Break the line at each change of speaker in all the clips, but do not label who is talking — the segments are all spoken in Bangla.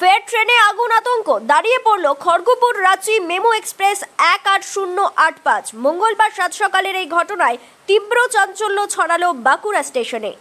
ফের ট্রেনে আগুন আতঙ্ক। দাঁড়িয়ে পড়ল খড়গপুর রাঁচি মেমো এক্সপ্রেস এক আট শূন্য আট পাঁচ। মঙ্গলবার সাত সকালের এই ঘটনায় তীব্র চাঞ্চল্য ছড়ালো বাঁকুড়া স্টেশনে।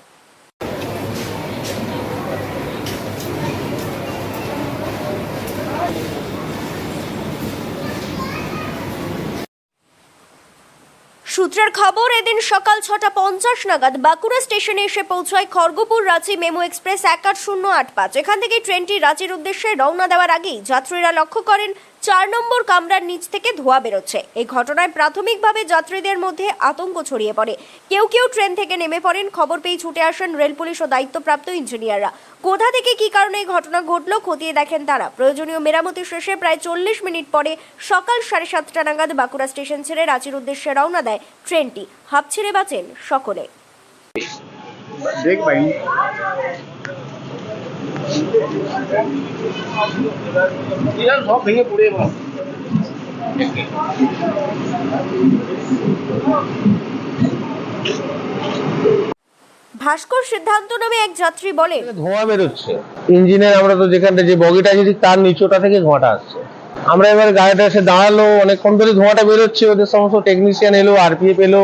সূত্রের খবর, এদিন সকাল ছটা পঞ্চাশ নাগাদ বাঁকুড়া স্টেশনে এসে পৌঁছায় খড়গপুর রাঁচি মেমো এক্সপ্রেস এক আট শূন্য আট পাঁচ। এখান থেকে ট্রেনটি রাঁচির উদ্দেশ্যে রওনা দেওয়ার আগেই যাত্রীরা লক্ষ্য করেন চার নম্বর কামরার নিচ থেকে ধোঁয়া বেরোচ্ছে। এই ঘটনায় প্রাথমিকভাবে যাত্রীদের মধ্যে আতঙ্ক ছড়িয়ে পড়ে। কেউ কেউ ট্রেন থেকে নেমে পড়েন। খবর পেয়ে ছুটে আসেন রেল পুলিশ ও দায়িত্বপ্রাপ্ত ইঞ্জিনিয়াররা। কোথা থেকে কি কারণে এই ঘটনা ঘটলো খতিয়ে দেখেন তারা। প্রয়োজনীয় মেরামতি শেষে প্রায় চল্লিশ মিনিট পরে সকাল সাড়ে সাতটা নাগাদ বাঁকুড়া স্টেশন ছেড়ে রাঁচির উদ্দেশ্যে রওনা দেয় ট্রেনটি। হাফ ছেড়ে বাঁচেন সকলে।
দেখ
সব ভেঙে পড়ে এবার।
ভাস্কর সিদ্ধান্ত নামে এক যাত্রী বলেন
ধোঁয়া বেরোচ্ছে। ইঞ্জিনের আমরা তো যেখানটা যে বগিটা যদি তার নিচুটা থেকে ধোঁয়াটা আসছে। আমরা এবার গাড়িটা এসে দাঁড়াল অনেকক্ষণ ধরে ধোঁয়াটা বেরোচ্ছে ওদের সমস্ত টেকনিশিয়ান এলো আরপিএফ এলো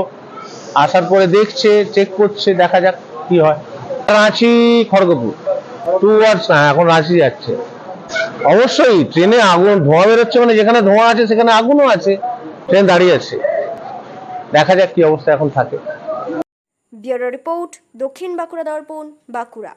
আসার পরে দেখছে চেক করছে দেখা যাক কি হয়। রাঁচি খড়গপুর। টু ওয়ার্ডস না, এখন রাশি যাচ্ছে। অবশ্যই, ট্রেনে আগুন, ধোঁয়া বেরোচ্ছে মানে যেখানে ধোঁয়া আছে, সেখানে আগুনও আছে। ট্রেন দাঁড়িয়ে আছে। দেখা যাক কি অবস্থা এখন থাকে।
ব্যুরো রিপোর্ট, দক্ষিণ বাঁকুড়া দর্পণ, বাঁকুড়া।